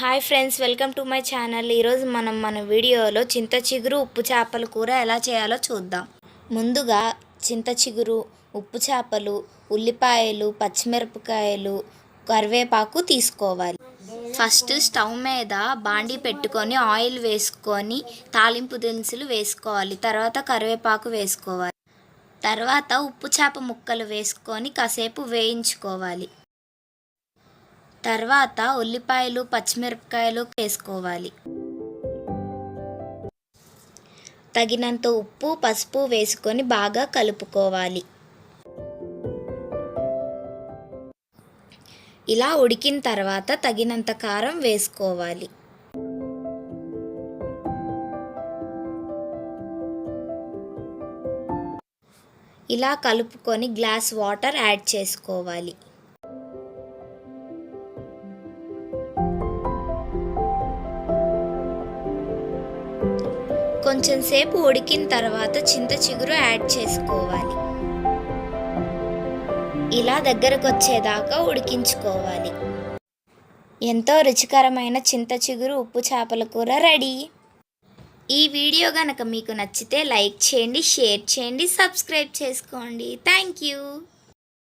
Hi friends welcome to my channel. ఈరోజు మనం మన వీడియోలో చింత చిగురు ఉప్పు చేపల కూర ఎలా చేయాలో చూద్దాం. ముందుగా చింత చిగురు ఉప్పు చేపలు ఉల్లిపాయలు పచ్చిమిరపకాయలు కరివేపాకు తీసుకోవాలి. ఫస్ట్ స్టవ్ మీద బాండి పెట్టుకొని ఆయిల్ వేసుకొని తాలింపు దినుసులు వేసుకోవాలి. తర్వాత కరివేపాకు వేసుకోవాలి. తర్వాత ఉప్పు చేప ముక్కలు వేసుకొని కాసేపు వేయించుకోవాలి. తర్వాత ఉల్లిపాయలు పచ్చిమిరపకాయలు వేసుకోవాలి. తగినంత ఉప్పు పసుపు వేసుకొని బాగా కలుపుకోవాలి. ఇలా ఉడికిన తర్వాత తగినంత కారం వేసుకోవాలి. ఇలా కలుపుకొని గ్లాస్ వాటర్ యాడ్ చేసుకోవాలి. కొంచెం సేపు ఉడికిన తర్వాత చింత చిగురు యాడ్ చేసుకోవాలి. ఇలా దగ్గరకు వచ్చేదాకా ఉడికించుకోవాలి. ఎంతో రుచికరమైన చింత చిగురు ఉప్పు చేపల కూర రెడీ. ఈ వీడియో కనుక మీకు నచ్చితే లైక్ చేయండి షేర్ చేయండి సబ్స్క్రైబ్ చేసుకోండి. Thank you.